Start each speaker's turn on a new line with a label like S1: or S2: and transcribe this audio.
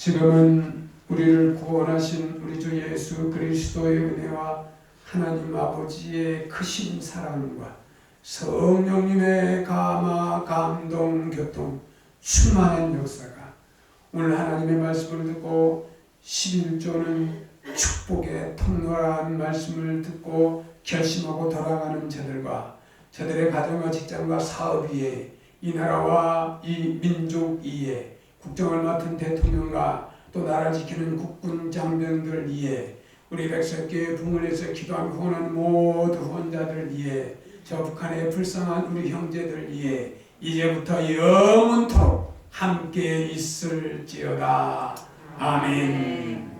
S1: 지금은 우리를 구원하신 우리 주 예수 그리스도의 은혜와 하나님 아버지의 크신 사랑과 성령님의 감화 감동 교통 충만한 역사가 오늘 하나님의 말씀을 듣고 11조는 축복의 통로라는 말씀을 듣고 결심하고 돌아가는 저들과 저들의 가정과 직장과 사업 위에 이 나라와 이 민족 위에 국정을 맡은 대통령과 또 나라 지키는 국군 장병들 위에 우리 백석교회 붕을에서 기도하며 후원하는 모두 후원자들 위에 저 북한의 불쌍한 우리 형제들 위에 이제부터 영원토록 함께 있을지어다 아멘.